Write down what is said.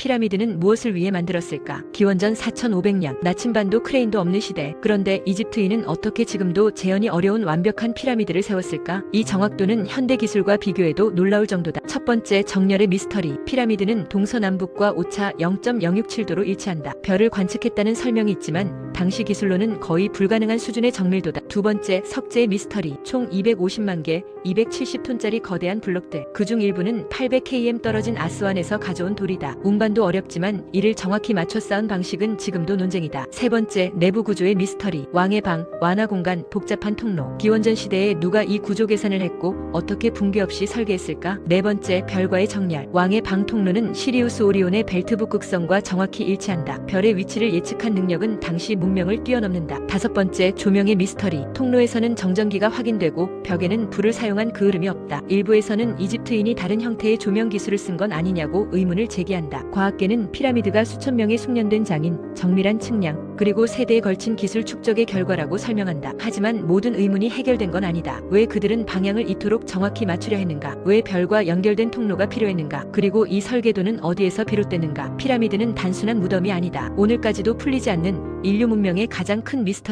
피라미드는 무엇을 위해 만들었을까? 기원전 4500년 나침반도 크레인도 없는 시대. 그런데 이집트인은 어떻게 지금도 재현이 어려운 완벽한 피라미드를 세웠을까? 이 정확도는 현대 기술과 비교해도 놀라울 정도다. 첫 번째 정렬의 미스터리. 피라미드는 동서남북과 오차 0.067도로 일치한다. 별을 관측했다는 설명이 있지만 당시 기술로는 거의 불가능한 수준의 정밀도다. 두 번째 석재의 미스터리. 총 250만 개, 270톤짜리 거대한 블록들. 그중 일부는 800km 떨어진 아스완에서 가져온 돌이다. 운반도 어렵지만 이를 정확히 맞춰 쌓은 방식은 지금도 논쟁이다. 세 번째 내부 구조의 미스터리. 왕의 방, 완화 공간, 복잡한 통로. 기원전 시대에 누가 이 구조 계산을 했고 어떻게 붕괴 없이 설계했을까? 네 번째 별과의 정렬. 왕의 방 통로는 시리우스 오리온의 벨트 북 극성과 정확히 일치한다. 별의 위치를 예측한 능력은 당시 문 명을 뛰어넘는다. 다섯 번째 조명의 미스터리. 통로에서는 정전기가 확인되고 벽에는 불을 사용한 그 흐름이 없다. 일부에서는 이집트인이 다른 형태의 조명 기술을 쓴 건 아니냐고 의문을 제기한다. 과학계는 피라미드가 수천 명의 숙련된 장인, 정밀한 측량, 그리고 세대에 걸친 기술 축적의 결과라고 설명한다. 하지만 모든 의문이 해결된 건 아니다. 왜 그들은 방향을 이토록 정확히 맞추려 했는가? 왜 별과 연결된 통로가 필요했는가? 그리고 이 설계도는 어디에서 비롯됐는가? 피라미드는 단순한 무덤이 아니다. 오늘까지도 풀리지 않는 인류 문명의 가장 큰 미스터리다.